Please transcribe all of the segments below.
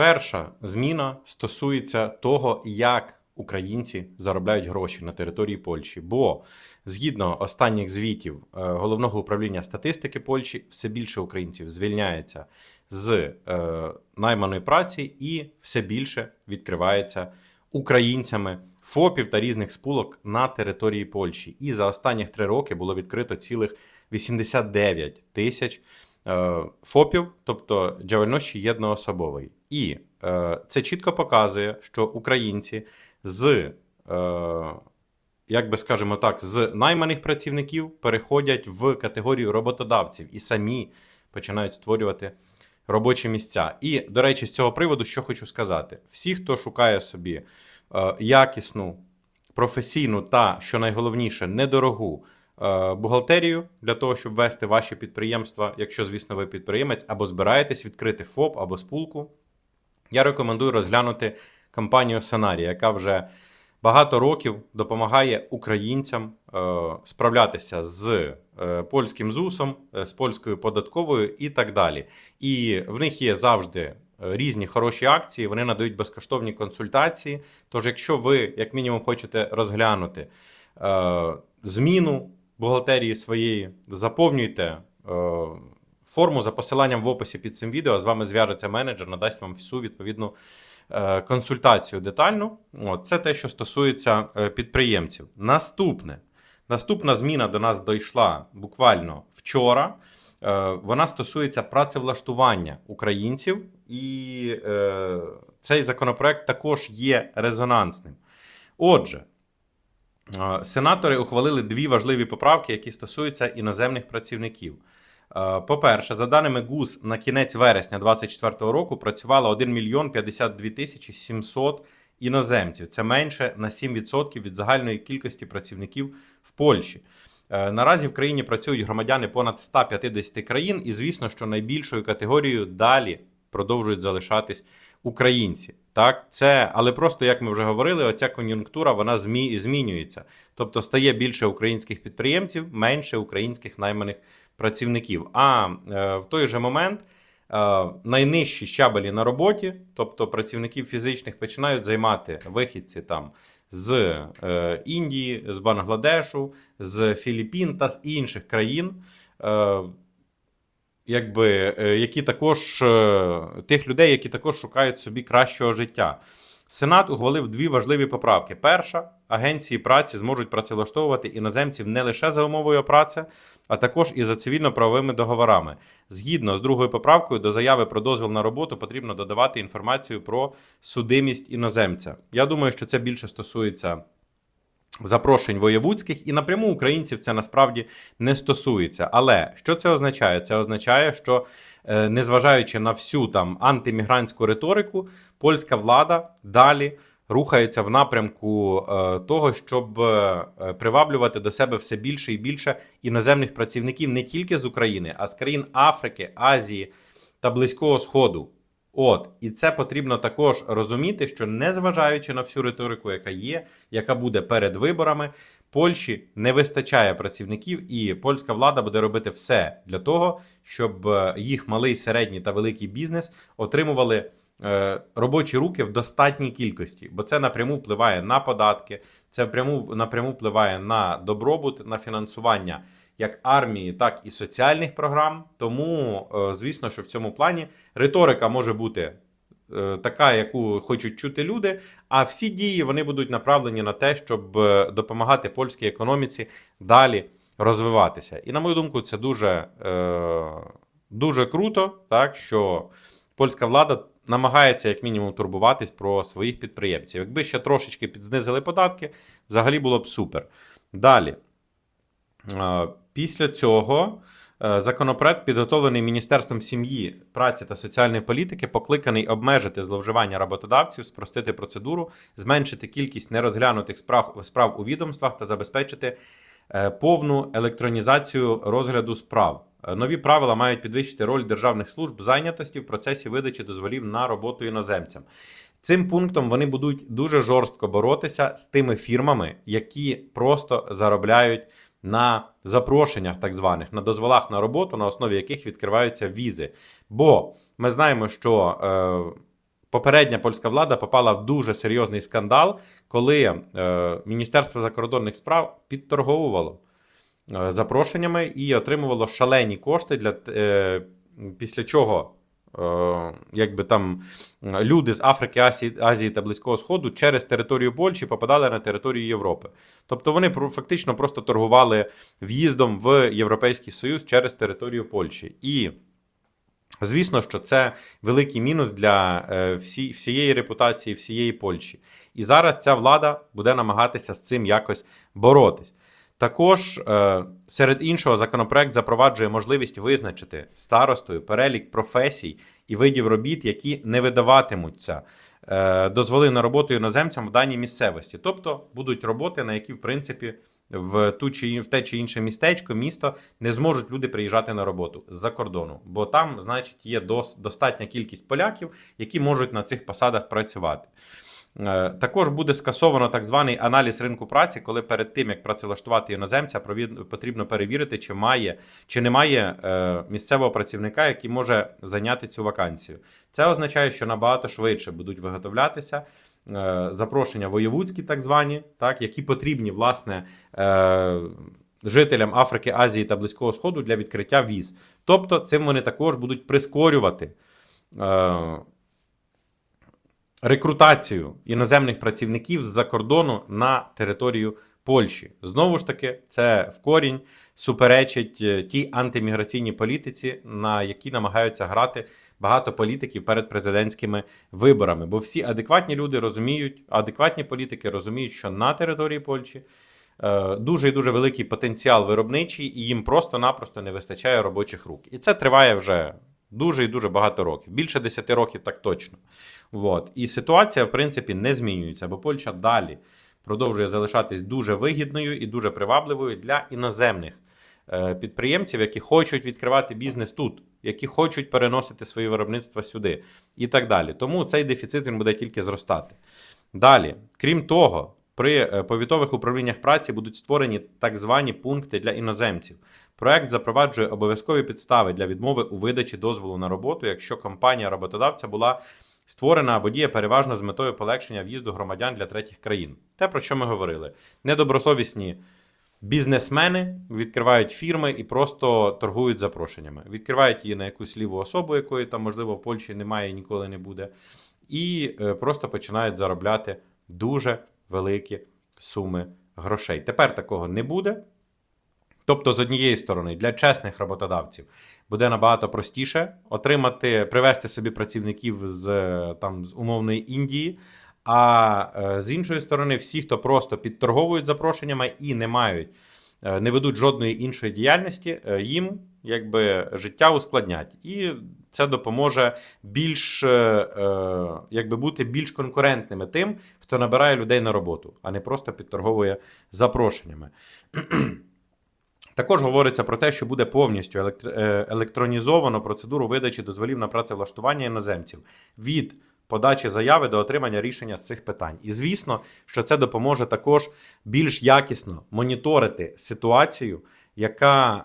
Перша зміна стосується того, як українці заробляють гроші на території Польщі. Бо згідно останніх звітів е, головного управління статистики Польщі, все більше українців звільняється з е, найманої праці і все більше відкривається українцями ФОПів та різних спулок на території Польщі. І за останніх три роки було відкрито цілих 89 тисяч ФОПів, тобто джавельнощі єдноособовий. І е, це чітко показує, що українці з, е, як би скажемо так, з найманих працівників переходять в категорію роботодавців і самі починають створювати робочі місця. І, до речі, з цього приводу, що хочу сказати: всі, хто шукає собі е, якісну, професійну та, що найголовніше, недорогу е, бухгалтерію для того, щоб вести ваші підприємства, якщо, звісно, ви підприємець, або збираєтесь відкрити ФОП або спулку, я рекомендую розглянути компанію Сценарій, яка вже багато років допомагає українцям е, справлятися з е, польським ЗУСом, е, з польською податковою і так далі. І в них є завжди е, різні хороші акції, вони надають безкоштовні консультації. Тож, якщо ви, як мінімум, хочете розглянути е, зміну бухгалтерії своєї, заповнюйте. Е, Форму за посиланням в описі під цим відео з вами зв'яжеться менеджер, надасть вам всю відповідну е, консультацію детальну. От, це те, що стосується е, підприємців. Наступне. Наступна зміна до нас дійшла буквально вчора. Вона стосується працевлаштування українців, і цей законопроект також є резонансним. Отже, сенатори ухвалили дві важливі поправки, які стосуються іноземних працівників. Е, По-перше, за даними ГУС, на кінець вересня 2024 року працювало 1 мільйон 52 тисячі 700 іноземців. Це менше на 7% від загальної кількості працівників в Польщі. Е, Наразі в країні працюють громадяни понад 150 країн, і звісно, що найбільшою категорією далі продовжують залишатись українці. Так, це, але просто як ми вже говорили, оця кон'юнктура вона змі, змінюється. Тобто стає більше українських підприємців, менше українських найманих працівників. А е, в той же момент е, найнижчі щабелі на роботі, тобто працівників фізичних, починають займати вихідці там з е, Індії, з Бангладешу, з Філіппін та з інших країн. Е, Якби, е, які також е, тих людей, які також шукають собі кращого життя. Сенат ухвалив дві важливі поправки. Перша агенції праці зможуть працевлаштовувати іноземців не лише за умовою праці, а також і за цивільно-правовими договорами. Згідно з другою поправкою, до заяви про дозвіл на роботу потрібно додавати інформацію про судимість іноземця. Я думаю, що це більше стосується запрошень воєвудських, і напряму українців це насправді не стосується. Але що це означає? Це означає, що е, незважаючи на всю там антимігрантську риторику, польська влада далі. Рухається в напрямку е, того, щоб е, приваблювати до себе все більше і більше іноземних працівників не тільки з України, а з країн Африки, Азії та Близького Сходу. От, і це потрібно також розуміти, що незважаючи на всю риторику, яка є, яка буде перед виборами, Польщі не вистачає працівників, і польська влада буде робити все для того, щоб е, їх малий, середній та великий бізнес отримували. е, Робочі руки в достатній кількості, бо це напряму впливає на податки, це впряму напряму впливає на добробут, на фінансування як армії, так і соціальних програм. Тому, е, звісно, що в цьому плані риторика може бути е, така, яку хочуть чути люди. А всі дії вони будуть направлені на те, щоб е, допомагати польській економіці далі розвиватися. І на мою думку, це дуже, дуже круто, так що польська влада. Намагається як мінімум турбуватись про своїх підприємців. Якби ще трошечки підзнизили податки, взагалі було б супер. Далі. Після цього е, законопроект, підготовлений Міністерством сім'ї, праці та соціальної політики, покликаний обмежити зловживання роботодавців, спростити процедуру, зменшити кількість нерозглянутих справ, справ у відомствах та забезпечити е, повну електронізацію розгляду справ. Е, Нові правила мають підвищити роль державних служб зайнятості в процесі видачі дозволів на роботу іноземцям. Цим пунктом вони будуть дуже жорстко боротися з тими фірмами, які просто заробляють на запрошеннях, так званих, на дозволах на роботу, на основі яких відкриваються візи. Бо ми знаємо, що е, попередня польська влада попала в дуже серйозний скандал, коли е, Міністерство закордонних справ підторговувало е, запрошеннями і отримувало шалені кошти для е, після чого. Е, Якби там люди з Африки, Асії, Азії та Близького Сходу через територію Польщі попадали на територію Європи. Тобто вони фактично просто торгували в'їздом в Європейський Союз через територію Польщі. І Звісно, що це великий мінус для е, всі, всієї репутації, всієї Польщі. І зараз ця влада буде намагатися з цим якось боротись. Також, е, серед іншого, законопроект запроваджує можливість визначити старостою перелік професій і видів робіт, які не видаватимуться е, дозволи на роботу іноземцям в даній місцевості. Тобто будуть роботи, на які, в принципі, в ту чи в те чи інше містечко, місто не зможуть люди приїжджати на роботу з-за кордону, бо там, значить, є дос, достатня кількість поляків, які можуть на цих посадах працювати. Е, Також буде скасовано так званий аналіз ринку праці, коли перед тим як працевлаштувати іноземця, потрібно перевірити, чи має чи немає е, місцевого працівника, який може зайняти цю вакансію. Це означає, що набагато швидше будуть виготовлятися е, запрошення воєвудські, так звані, так які потрібні власне. Жителям Африки, Азії та Близького Сходу для відкриття віз. Тобто, цим вони також будуть прискорювати рекрутацію іноземних працівників з-за кордону на територію Польщі. Знову ж таки, це в корінь суперечить е, тій антиміграційній політиці, на які намагаються грати багато політиків перед президентськими виборами. Бо всі адекватні люди розуміють, адекватні політики розуміють, що на території Польщі е, дуже і дуже великий потенціал виробничий, і їм просто-напросто не вистачає робочих рук. І це триває вже дуже і дуже багато років. Більше 10 років так точно. От. І ситуація, в принципі, не змінюється, бо Польща далі продовжує залишатись дуже вигідною і дуже привабливою для іноземних е, підприємців, які хочуть відкривати бізнес тут, які хочуть переносити свої виробництва сюди і так далі. Тому цей дефіцит він буде тільки зростати. Далі, крім того, при е, повітових управліннях праці будуть створені так звані пункти для іноземців. Проект запроваджує обов'язкові підстави для відмови у видачі дозволу на роботу, якщо компанія роботодавця була створена або діє переважно з метою полегшення в'їзду громадян для третіх країн. Те, про що ми говорили. Недобросовісні бізнесмени відкривають фірми і просто торгують запрошеннями. Відкривають її на якусь ліву особу, якої там, можливо, в Польщі немає і ніколи не буде, і е, просто починають заробляти дуже великі суми грошей. Тепер такого не буде. Тобто, з однієї сторони, для чесних роботодавців буде набагато простіше отримати, привести собі працівників з е, там з умовної Індії. А е, з іншої сторони, всі, хто просто підторговують запрошеннями і не мають, е, не ведуть жодної іншої діяльності, їм якби життя ускладнять. І це допоможе більш е, е, якби бути більш конкурентними тим, хто набирає людей на роботу, а не просто підторговує запрошеннями. Також говориться про те, що буде повністю е, електронізовано процедуру видачі дозволів на працевлаштування іноземців від подачі заяви до отримання рішення з цих питань. І звісно, що це допоможе також більш якісно моніторити ситуацію, яка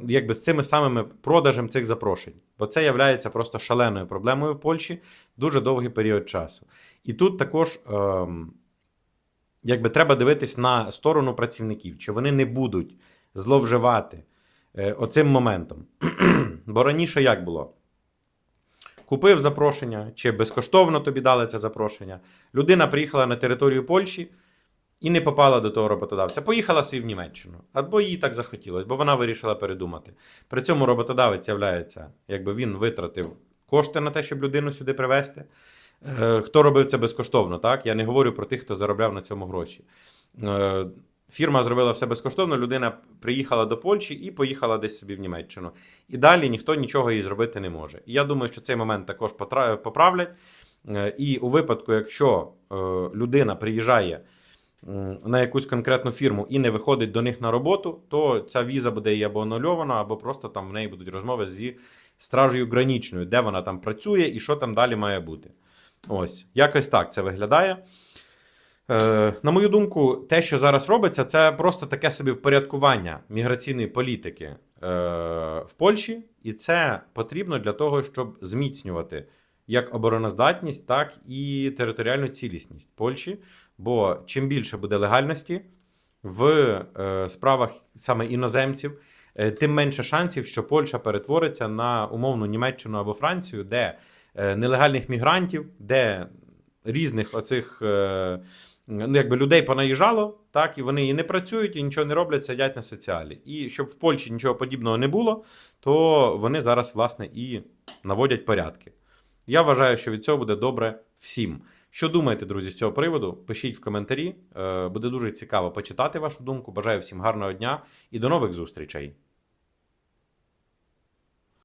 е, якби з цими самими продажем цих запрошень. Бо це є просто шаленою проблемою в Польщі дуже довгий період часу. І тут також. ем, Якби треба дивитись на сторону працівників, чи вони не будуть зловживати е, оцим моментом. Бо раніше як було? Купив запрошення, чи безкоштовно тобі дали це запрошення. Людина приїхала на територію Польщі і не попала до того роботодавця. Поїхала собі в Німеччину. Або їй так захотілося, бо вона вирішила передумати. При цьому роботодавець являється, якби він витратив кошти на те, щоб людину сюди привезти. Е, Хто робив це безкоштовно, так? Я не говорю про тих, хто заробляв на цьому гроші. Е, Фірма зробила все безкоштовно, людина приїхала до Польщі і поїхала десь собі в Німеччину. І далі ніхто нічого їй зробити не може. І я думаю, що цей момент також поправлять. Е, І у випадку, якщо людина приїжджає на якусь конкретну фірму і не виходить до них на роботу, то ця віза буде їй або анульована, або просто там в неї будуть розмови зі стражею гранічною, де вона там працює і що там далі має бути. Ось, якось так це виглядає. Е, на мою думку, те, що зараз робиться, це просто таке собі впорядкування міграційної політики е, в Польщі, і це потрібно для того, щоб зміцнювати як обороноздатність, так і територіальну цілісність Польщі. Бо чим більше буде легальності в е, справах саме іноземців, е, тим менше шансів, що Польща перетвориться на умовну Німеччину або Францію, де е, нелегальних мігрантів, де різних оцих ну, якби людей понаїжджало, так, і вони і не працюють, і нічого не роблять, сидять на соціалі. І щоб в Польщі нічого подібного не було, то вони зараз, власне, і наводять порядки. Я вважаю, що від цього буде добре всім. Що думаєте, друзі, з цього приводу? Пишіть в коментарі. Е, Буде дуже цікаво почитати вашу думку. Бажаю всім гарного дня і до нових зустрічей.